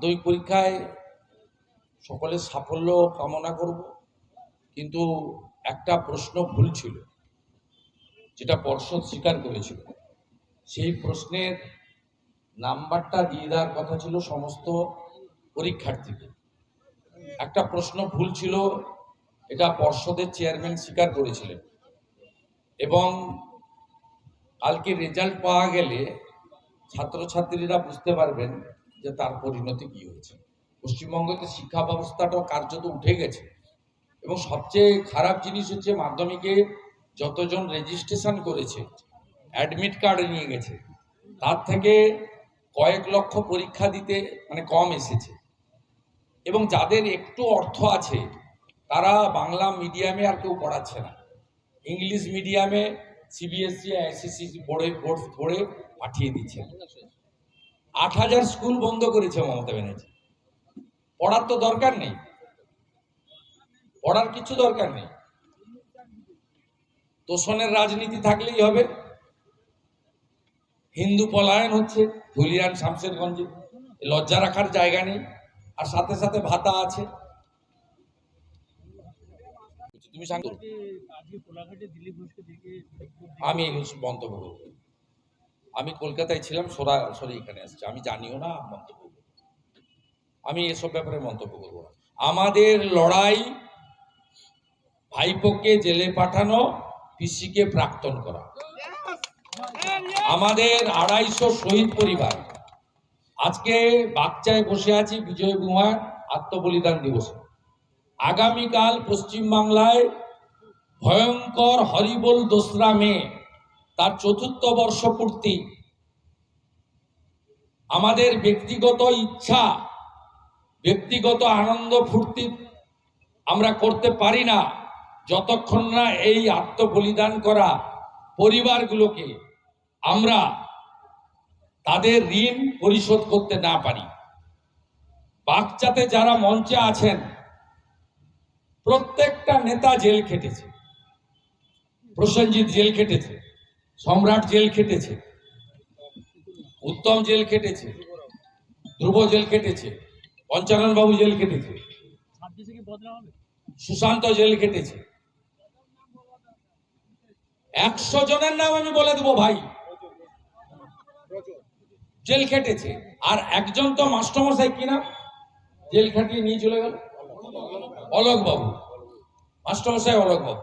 মাধ্যমিক পরীক্ষায় সকলের সাফল্য কামনা করব, কিন্তু একটা প্রশ্ন ভুল ছিল, যেটা পর্ষদ স্বীকার করেছিল। সেই প্রশ্নের নাম্বারটা দিয়ে দেওয়ার কথা ছিল সমস্ত পরীক্ষার্থীকে। একটা প্রশ্ন ভুল ছিল, এটা পর্ষদের চেয়ারম্যান স্বীকার করেছিলেন। এবং কালকে রেজাল্ট পাওয়া গেলে ছাত্রছাত্রীরা বুঝতে পারবেন যে তার পরিণতি কি হয়েছে। পশ্চিমবঙ্গতে শিক্ষা ব্যবস্থাটাও কার্যত উঠে গেছে। এবং সবচেয়ে খারাপ জিনিস হচ্ছে মাধ্যমিকে যতজন রেজিস্ট্রেশন করেছে অ্যাডমিট কার্ড নিয়ে গেছে, তার থেকে কয়েক লক্ষ পরীক্ষা দিতে মানে কম এসেছে। এবং যাদের একটু অর্থ আছে, তারা বাংলা মিডিয়ামে আর কেউ পড়াচ্ছে না। ইংলিশ মিডিয়ামে সিবিএসসি আইসিসি বোর্ডে বোর্ড পড়ে পাঠিয়ে দিচ্ছেন। আট হাজার স্কুল বন্ধ করেছে মমতা ব্যানার্জি। পড়ার তো দরকার নেই। পড়ার কিছু দরকার নেই। তোষণের রাজনীতি থাকলেই হবে। হিন্দু পলায়ন হচ্ছে ধুলিয়ান শামশেরগঞ্জে। লজ্জা রাখার জায়গা নেই। আর সাথে সাথে ভাতা আছে। তুমি আমি মন্তব্য করব। আমি কলকাতায় ছিলাম, সোরা, সরি, এখানে আসছি আমি জানিও না মন্তব্য করব। আমি এসব ব্যাপারে মন্তব্য করব না। আমাদের লড়াই ভাইপোকে জেলে পাঠানো, পিসিকে প্রাক্তন করা। আমাদের আড়াইশো শহীদ পরিবার। আজকে বাচ্চায় বসে আছি বিজয় কুমার আত্মবলিদান দিবসে। আগামীকাল পশ্চিমবাংলায় ভয়ঙ্কর হরিবোল দোসরা মে তার চতুর্থ বর্ষ পূর্তি। আমাদের ব্যক্তিগত ইচ্ছা, ব্যক্তিগত আনন্দ ফুর্তি আমরা করতে পারি না যতক্ষণ না এই আত্মবলিদান করা পরিবারগুলোকে আমরা তাদের ঋণ পরিশোধ করতে না পারি। বাচ্চাতে যারা মঞ্চে আছেন, প্রত্যেকটা নেতা জেল খেটেছে। প্রসেনজিৎ জেল খেটেছে। সম্রাট জেল খেটেছে, উত্তম জেল খেটেছে, ধ্রুব জেল খেটেছে পঞ্চানন বাবু জেল খেটেছে, সুশান্ত জেল খেটেছে। একশো জনের নাম আমি বলে দেবো ভাই। জেল খেটেছে। আর একজন তো মাস্টারমশাই কিনা জেল খাটিয়ে নিয়ে চলে গেল। অলোক বাবু মাস্টারমশাই অলোক বাবু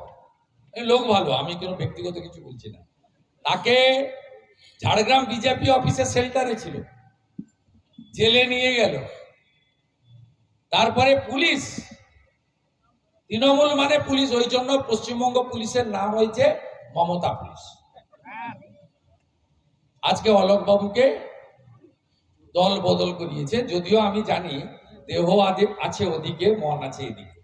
লোক ভালো, আমি কোনো ব্যক্তিগত কিছু বলছি না। তাকে ঝাড়গ্রাম বিজেপি অফিসের সেল্টারে ছিল। জেলে নিয়ে গেল। তারপরে পুলিশ, তৃণমূল মানে পুলিশ, ওই জন্য পশ্চিমবঙ্গ পুলিশের নাম হয়েছে মমতা পুলিশ। আজকে অলোক বাবুকে দল বদল করিয়েছে, যদিও আমি জানি দেহ আছে ওদিকে, মন আছে এদিকে।